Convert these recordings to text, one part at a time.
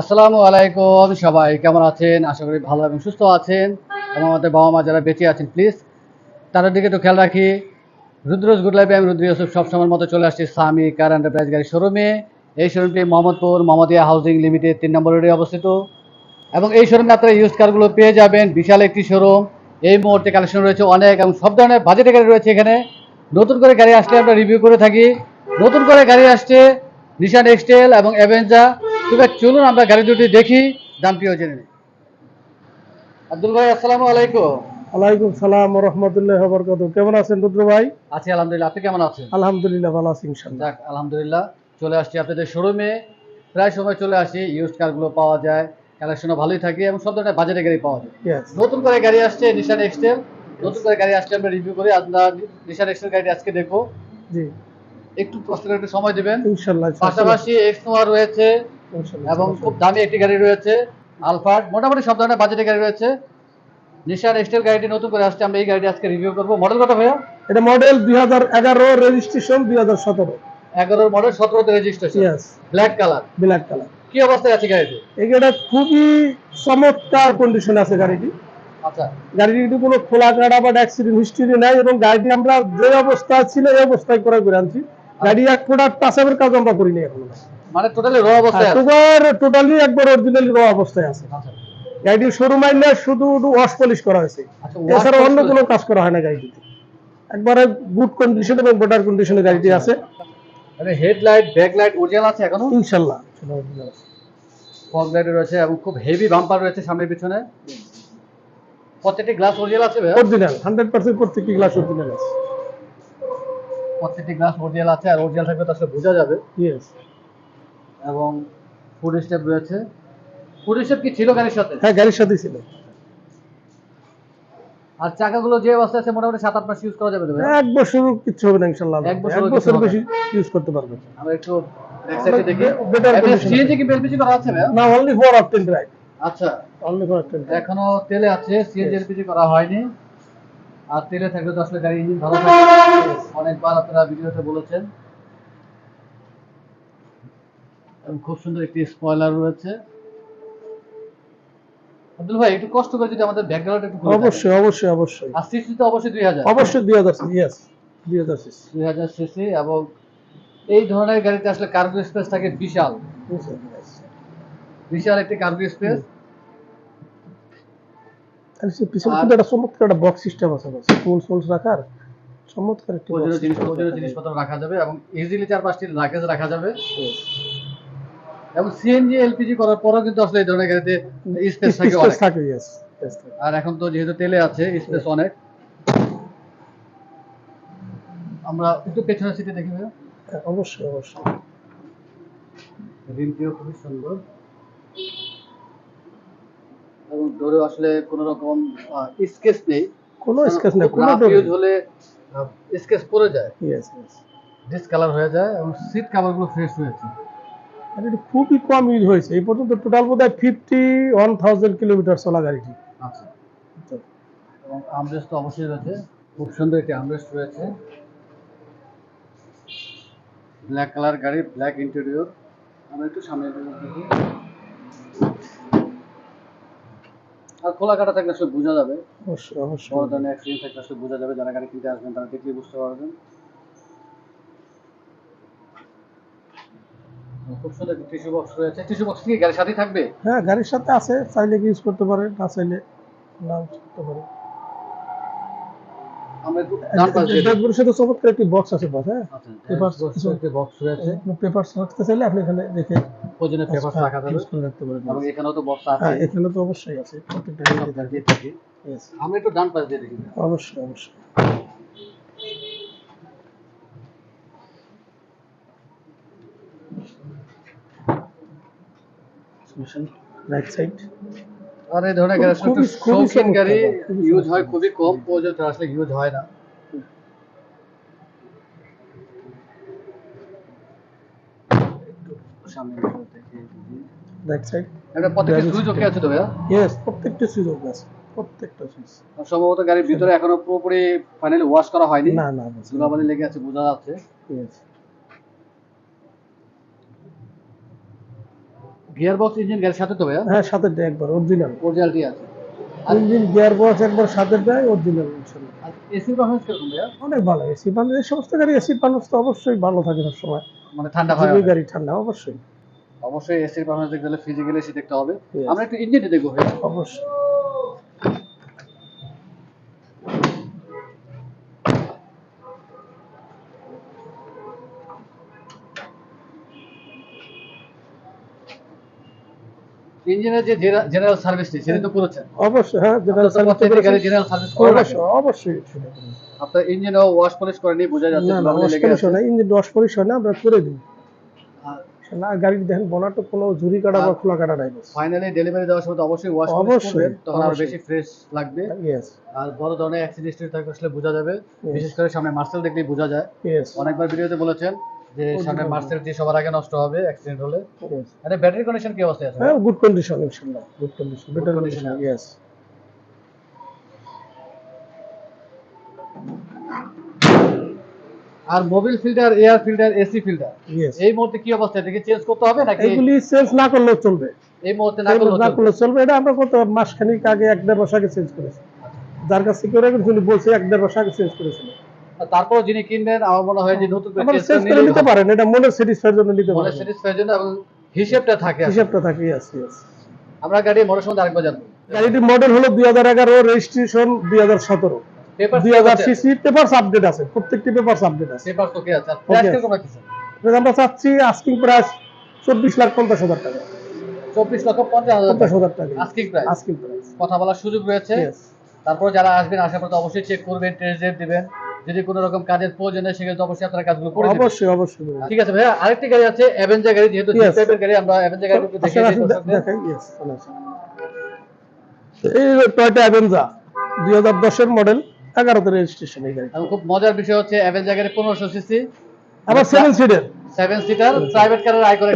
আসসালামু আলাইকুম সবাই, কেমন আছেন? আশা করি ভালো এবং সুস্থ আছেন। এবং আমাদের বাবা মা যারা বেঁচে আছেন প্লিজ তাদের দিকে একটু খেয়াল রাখি। রুদ্রজ গুড লাইফে আমি রুদ্র ইউসুফ সবসময়ের মতো চলে আসছি স্বামী কার এন্টারপ্রাইজ গাড়ি শোরুমে এই শোরুমটি মোহাম্মদপুর মোহাম্মদিয়া হাউজিং লিমিটেড তিন নম্বর রোডে অবস্থিত। এবং এই শোরুমে আপনারা ইউজ কারগুলো পেয়ে যাবেন। বিশাল একটি শোরুম এই মুহূর্তে কালেকশন রয়েছে অনেক এবং সব ধরনের বাজেটের গাড়ি রয়েছে এখানে। নতুন করে গাড়ি আসলে আমরা রিভিউ করে থাকি। নতুন করে গাড়ি আসছে নিশান এক্সটেল এবং অ্যাভেঞ্জা তবে চলুন আমরা গাড়ি দুটি দেখি দামটিও জেনে নিই। আব্দুল ভাই আসসালামু আলাইকুম। ওয়ালাইকুম সালাম রহমতুল্লাহ বরকত কেমন আছেন রুদ্র ভাই? আছি আলহামদুলিল্লাহ। আপনি কেমন আছেন? আলহামদুলিল্লাহ ভালো আছি ইনশাল্লাহ যাক আলহামদুলিল্লাহ। চলে আসছি আপনাদের শোরুমে। প্রায় সময় চলে আসি কারগুলো পাওয়া যায় কালেকশনও ভালোই থাকে এবং সব ধরনের বাজারে গাড়ি পাওয়া যায়। নতুন করে গাড়ি আসছে নিশান এক্সটেল নতুন করে গাড়ি আসছে আমরা রিভিউ করি আমরা নিশান এক্সটেল গাড়ি আজকে দেখব। জি। একটু কষ্ট করে একটু সময় দিবেন। ইনশাল্লাহ পাশাপাশি এক্স নোয়া রয়েছে এবং খুব দামি একটি গাড়ি রয়েছে আলফার্ড। মোটামুটি সব ধরনের বাজেটের গাড়ি রয়েছে। নিশান এক্সটেল গাড়িটি নতুন করে আসছে আমরা এই গাড়িটি আজকে রিভিউ করব। মডেল কত ভাইয়া? এটা মডেল দুই হাজার এগারো রেজিস্ট্রেশন দুই হাজার সতেরো। এগারোর model সতেরোতে registration black colour black colour কি অবস্থায় আছে গাড়িটি? এই গাড়িটা খুবই চমৎকার কন্ডিশন আছে গাড়িটি। আচ্ছা। গাড়িটি কোনো খোলা কাটা বা অ্যাক্সিডেন্ট হিস্ট্রি নাই এবং গাড়িটি আমরা যে অবস্থায় ছিল এই অবস্থায় করে করে আনছি। গাড়ি এক ফোটার টাচাপের কাজ আমরা করিনি এখনও। মানে টোটালি র অবস্থায় আছে। টোটালি একবার অরিজিনালি র অবস্থায় আছে। আচ্ছা। শোরুম শুধু ওয়াশ পলিশ করা হয়েছে। আচ্ছা, এছাড়া অন্য কোনো কাজ করা হয় না গাড়িটিতে। একবারে গুড কন্ডিশন এবং বেটার কন্ডিশনে গাড়িটি আছে। মানে হেডলাইট ব্যাকলাইট অরিজিনাল আছে এখনও? ইনশাল্লাহ। ফগ লাইট রয়েছে এবং খুব হেভি বাম্পার রয়েছে সামনে পিছনে। প্রত্যেকটি গ্লাস অরিজিনাল আছে? অরিজিনাল হান্ড্রেড পার্সেন্ট প্রত্যেকটি গ্লাস অরিজিনাল আছে। প্রত্যেকটি গ্লাস অরিজিনাল আছে আর অরিজিনাল থাকবে তার সাথে বোঝা যাবে। ইয়েস এবং ফুড স্টেপ রয়েছে। ফুড স্টেপ কি ছিল গাড়ির সাথে? হ্যাঁ গাড়ির সাথেই ছিল। আর চাকাগুলো যে অবস্থায় আছে মোটামুটি সাত আট মাস ইউজ করা যাবে এক বছর কিচ্ছু হবে না ইনশাল্লাহ এক বছর বেশি ইউজ করতে পারবে আমরা একটু দেখি। সিএনজি কি এলপিজি করা আছে না অনলি ফর অপটেন ড্রাইভ আচ্ছা। অনলি ফর অপটেন এখনও তেলে আছে সিএনজি এলপিজি করা হয়নি। আর তেলে থাকলে তো আসলে গাড়ি ইঞ্জিন ভালো থাকে অনেকবার আপনারা ভিডিওতে বলেছেন এবং খুব সুন্দর একটি স্পয়লার রয়েছে। আব্দুল ভাই একটু কষ্ট করে যদি আমাদের ব্যাকগ্রাউন্ড একটু অবশ্যই অবশ্যই অবশ্যই। আর সিসি তো অবশ্যই দুই হাজার। অবশ্যই দুই হাজার ইয়েস দুই হাজার দুই হাজার সিসি এবং এই ধরনের গাড়িতে আসলে কার্গো স্পেস থাকে বিশাল। বিশাল একটি কার্গো স্পেস আর সে পিছনে কিন্তু একটা চমৎকার একটা বক্স সিস্টেম আছে ফোলস রাখার। চমৎকার একটি জিনিসপত্র রাখা যাবে এবং ইজিলি চার পাঁচটি লাগেজ রাখা যাবে। এবং সিএনজি এলপিজি করার পরেও কিন্তু আসলে এই ধরনের গাড়িতে স্পেস থাকে অনেক। থাকে থাকে। আর এখন তো যেহেতু তেলে আছে স্পেস অনেক। আমরা একটু পেছনের সিটে দেখি অবশ্যই অবশ্যই। রিমটিও খুবই সুন্দর। এবং ডোরে আসলে কোনো রকম স্কেচ নেই। কোনো স্কেচ নেই কোনো ইউজ হলে স্কেচ পড়ে যায়। ইয়েস ইয়েস ডিসকালার হয়ে যায় এবং সিট কাভারগুলো ফ্রেশ হয়েছে। আর এটা খুবই কম ইউজ হয়েছে। এই পর্যন্ত টোটাল বোধ হয় ফিফটি ওয়ান থাউজেন্ড কিলোমিটার চলা গাড়িটি। আচ্ছা। এবং আমরেস্ট তো অবশ্যই রয়েছে। খুব সুন্দর একটি আমরেস্ট রয়েছে। ব্ল্যাক কালার গাড়ি ব্ল্যাক ইন্টেরিয়র আমরা একটু সামনে দেখি। আর খোলা কাটা থাকলে সব বোঝা যাবে। অবশ্যই অবশ্যই। বড় ধরনের অ্যাক্সিডেন্ট থাকলে আসলে বোঝা যাবে। যারা গাড়ি কিনতে আসবেন তারা দেখলেই বুঝতে পারবেন। খুব সুন্দর টিস্যু বক্স রয়েছে। টিস্যু বক্স কি গাড়ির সাথেই থাকবে? হ্যাঁ গাড়ির সাথে আছে চাইলে ইউজ করতে পারে না চাইলে না করতে পারে। আমরা একটু ডান পাশ দিয়ে দেখি। ব্যাগগুলোর সাথে চমৎকার একটি বক্স আছে বাস হ্যাঁ? আচ্ছা Papers box কিছু- একটি বক্স রয়েছে। পেপার রাখতে চাইলে আপনি এখানে রেখে প্রয়োজনীয় পেপার রাখা যাবে। রাখতে পারেন। এবং এখানেও তো বক্স আছে। হ্যাঁ এখানে তো অবশ্যই আছে। প্রত্যেকটা আমরা একটু ডান পাশ দিয়ে দেখি। অবশ্যই অবশ্যই। রাইট সাইড আর এই ধরনের খুবই শৌখিন গাড়ি ইউজ হয় খুবই কম প্রয়োজন ছাড়া আসলে ইউজ হয় না। একটু রাইট সাইড একটা প্রত্যেকটা সুইচ ওকে আছে তো ভাইয়া? ইয়েস প্রত্যেকটা সুযোগ আছে প্রত্যেকটা সুইচ সম্ভবত গাড়ির ভিতরে এখনও পুরোপুরি ফাইনালি ওয়াশ করা হয়নি? না না ধুলাবালি লেগে আছে বোঝা যাচ্ছে। গিয়ার বক্স ইঞ্জিন গাড়ির সাথে তো ভাইয়া? হ্যাঁ সাথে দেয় একবার অরিজিনাল অরিজিনালটি আছে। ইঞ্জিন গিয়ার বক্স একবার সাথে দেয় অরিজিনাল ইনশাল্লাহ। এসি পারফরমেন্স কীরকম ভাইয়া? অনেক ভালো এসি এই সমস্ত গাড়ি এসি পানুস তো অবশ্যই ভালো থাকে সব সময় মানে ঠান্ডা হয় গাড়ি ঠান্ডা অবশ্যই। অবশ্যই এসির পারফরমেন্স দেখতে হলে ফিজিক্যালি এসি দেখতে হবে। আমরা একটু ইঞ্জিনটা দেখব ভাইয়া। অবশ্যই। ইঞ্জিনের যে জেনারেল সার্ভিসটি সেটা তো করেছেন। অবশ্যই হ্যাঁ তো সার্ভিস জেনারেল সার্ভিস অবশ্যই অবশ্যই। আপনার ইঞ্জিনও ওয়াশ পলিশ করেনি বোঝা যাচ্ছে না ওয়াশ পলিশ হয় না ইঞ্জিন ওয়াশ পলিশ হয় না আমরা করে দিই। না গাড়ি দেখেন বনাটা কোনো ঝুরি কাটা বা খোলা কাটা নাই ফাইনালি ডেলিভারি দেওয়ার সময় তো অবশ্যই ওয়াশ অবশ্যই, তখন আরও বেশি ফ্রেশ লাগবে। ইয়েস আর বড় ধরনের অ্যাক্সিডেন্ট থাকলে আসলে বোঝা যাবে। বিশেষ করে সামনে মার্সেল দেখলেই বোঝা যায়। অনেকবার ভিডিওতে বলেছেন যে সামনে। মার্সেল দিয়ে সবার আগে নষ্ট হবে অ্যাক্সিডেন্ট হলে। আরে ব্যাটারি কন্ডিশন কি অবস্থায় আছে? হ্যাঁ গুড কন্ডিশন ইনশাআল্লাহ good condition better condition. Yes আর Mobil filter air filter AC filter এই মুহূর্তে কি অবস্থা? এটাকে চেঞ্জ করতে হবে নাকি? এগুলি চেঞ্জ না করলেও চলবে। এই মুহূর্তে না করলে না করলেও চলবে? এটা আমরা কত মাসখানিক আগে এক দেড় মাস আগে চেঞ্জ করেছি। যার কাছ কিন্তু বলছে এক দেড় মাস আগে চেঞ্জ করেছিল আর তারপর যিনি কিনবেন আমার মনে হয় যে নতুন করে নিতে পারেন এটা মনের স্যাটিসফাইয়ের জন্য নিতে পারেন। স্যাটিসফাই জন্য এবং হিসেবটা থাকে। হিসাবটা থাকে আমরা গাড়ি মোটর সম্বন্ধে আরেকবার জানব। গাড়িটির মডেল হলো দুই হাজার এগারো registration paper CC papers update আছে? প্রত্যেকটি পেপারস আপডেট আছে। পেপার তো কি আছে? Price Okay. রাখছেন আমরা চাচ্ছি আস্কিং প্রাইস চব্বিশ লাখ পঞ্চাশ হাজার টাকা। চব্বিশ লক্ষ পঞ্চাশ হাজার পঞ্চাশ হাজার টাকা। আস্কিং প্রাইস আস্কিং প্রাইস কথা বলার সুযোগ রয়েছে। তারপর যারা আসবেন আসার পর অবশ্যই চেক করবেন টেস্ট দিবেন। যদি কোনো রকম কাজের প্রয়োজন হয় সেক্ষেত্রে অবশ্যই আপনারা কাজগুলো করে দিবেন। অবশ্যই অবশ্যই ঠিক আছে ভাইয়া আরেকটি গাড়ি আছে অ্যাভেঞ্জার গাড়ি যেহেতু. টাইপের গাড়ি আমরা অ্যাভেঞ্জার গাড়ি একটু ইয়েস এই টয়টা অ্যাভেঞ্জা দুই হাজার দশের মডেল এগারোতে রেজিস্ট্রেশন এই গাড়ি এবং খুব মজার বিষয় হচ্ছে অ্যাভেঞ্জার গাড়ি পনেরোশো সিসি আবার seven seater seven seater private কারের আয় করে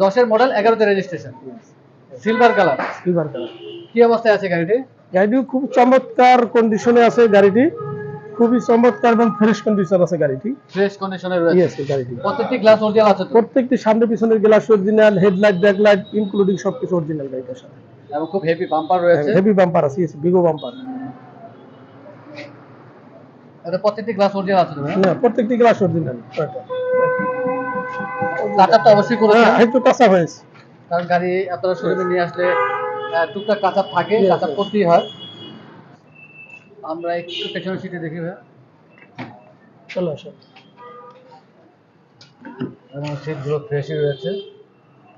দশের মডেল এগারোতে registration silver colour silver colour কি অবস্থায় আছে গাড়িটি? গাড়িটি খুব চমৎকার কন্ডিশনে আছে গাড়িটি। খুবই চমৎকার এবং ফ্রেশ কন্ডিশন আছে গাড়িটি। ফ্রেশ কন্ডিশনে রয়েছে। ইয়েস গাড়িটি। প্রত্যেকটি গ্লাস অরিজিনাল আছে প্রত্যেকটি সামনে পিছনের glass original headlight backlight including সবকিছু অরিজিনাল গাড়িটার সাথে। এবং খুব হেভি বাম্পার রয়েছে। হেভি বাম্পার আছে ইয়েস বিগো বাম্পার এটা প্রত্যেকটি গ্লাস অরিজিনাল আছে ভাইয়া? না প্রত্যেকটি গ্লাস অরিজিনাল টাচআপ তো অবশ্যই করেছে হ্যাঁ একটু টাচা হয়েছে। কারণ গাড়ি আপনারা শোরুমে নিয়ে আসলে টুকটাক কাঁচাপ থাকে কাঁচাপ করতেই হয়। আমরা একটু পেছনের সিটে দেখি চলো আসো। এবং সিটগুলো ফ্রেশই রয়েছে।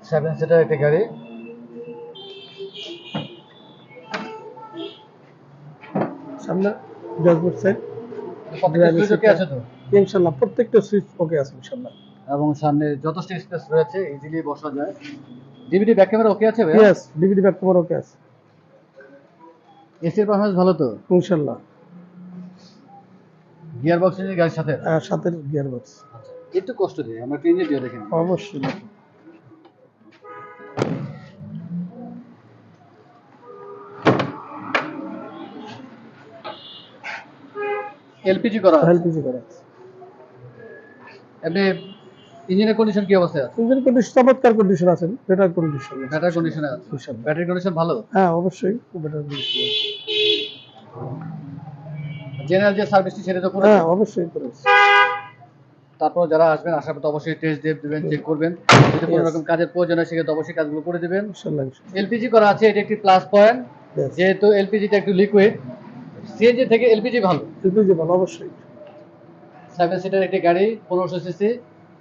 সেভেন সিটার একটি গাড়ি। সামনে ড্যাশবোর্ড সাইড প্রত্যেকটা Driving সুযোগ seat ইনশাল্লাহ প্রত্যেকটা সুইচ ওকে আছে ইনশাল্লাহ। এবং সামনে যথেষ্ট স্পেস রয়েছে ইজিলি বসা যায়। ডিভিডি ব্যাক ক্যামেরা ওকে আছে ভাইয়া? Yes DVD back cover okay আছে। এসির পারফরমেন্স ভালো তো? ইনশাল্লাহ। গিয়ার বক্স এর গাড়ির সাথে? আর সাথে গিয়ার বক্স আচ্ছা একটু কষ্ট দিয়ে আমরা ইঞ্জিন দিয়ে দেখি অবশ্যই। এলপিজি করা। এলপিজি করা আছে। এমনি ইঞ্জিনের কন্ডিশন কি অবস্থায় আছে? ইঞ্জিন কন্ডিশন চমৎকার কন্ডিশন আছে। বেটার কন্ডিশন ব্যাটারি কন্ডিশনে আছে। ব্যাটারি কন্ডিশন ভালো? হ্যাঁ অবশ্যই বেটার কন্ডিশন জেনারেল যে সার্ভিসটি সেটা তো হ্যাঁ অবশ্যই করেছে। তারপর যারা আসবেন আসার পর অবশ্যই টেস্ট ড্রাইভ দিবেন চেক করবেন। যদি কোনো রকম কাজের প্রয়োজন হয় সেক্ষেত্রে অবশ্যই কাজগুলো করে দিবেন। এলপিজি করা আছে এটি একটি প্লাস পয়েন্ট. যেহেতু এলপিজিটা একটু লিকুইড সিএনজি থেকে এলপিজি ভালো। এলপিজি ভালো অবশ্যই। সেভেন সিটার একটি গাড়ি পনেরোশো সিসি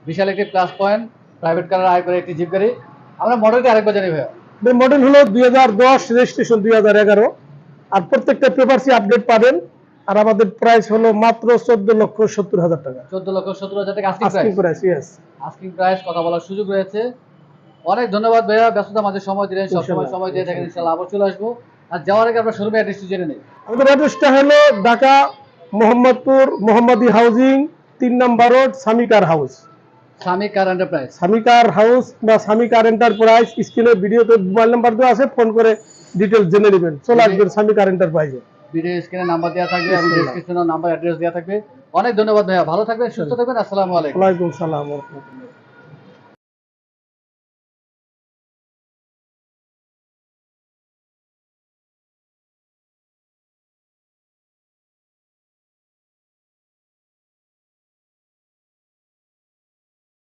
বিশাল একটি প্লাস পয়েন্ট প্রাইভেট কারের আয় করে একটি জিপ গাড়ি। আমরা মডেলটি আরেকবার জানি ভাইয়া। মডেল হলো দুই হাজার দশ রেজিস্ট্রেশন দুই হাজার এগারো। আর প্রত্যেকটা পেপারসি আপডেট পাবেন। আর আমাদের প্রাইস হলো মাত্র চোদ্দ লক্ষ সত্তর হাজার টাকা। চোদ্দ লক্ষ সত্তর হাজার টাকা asking price price yes asking price কথা বলার সুযোগ রয়েছে। অনেক ধন্যবাদ ভাইয়া ব্যস্ততা মাঝে সময় দিলেন সব সময় সময় দিয়ে থাকেন ইনশাল্লাহ। আবার চলে আসব। আর যাওয়ার আগে আমরা শোরুমে অ্যাড্রেসটি জেনে নেই। আমাদের অ্যাড্রেসটা হলো ঢাকা মোহাম্মদপুর মোহাম্মদী হাউজিং তিন number road Samikar house Swami enterprise Samikar house বা সামিকার এন্টারপ্রাইজ স্ক্রিনে ভিডিওতে মোবাইল নাম্বার দেওয়া আছে ফোন করে ডিটেলস জেনে নেবেন। চলে আসবেন সামিকার এন্টারপ্রাইজে ভিডিও স্ক্রিনে নাম্বার দেওয়া থাকবে এবং ইনশাল্লাহ। ডেসক্রিপশনে নাম্বার অ্যাড্রেস দেওয়া থাকবে। অনেক ধন্যবাদ ভাইয়া ভালো থাকবেন সুস্থ থাকবেন আসসালামু আলাইকুম। সালাম।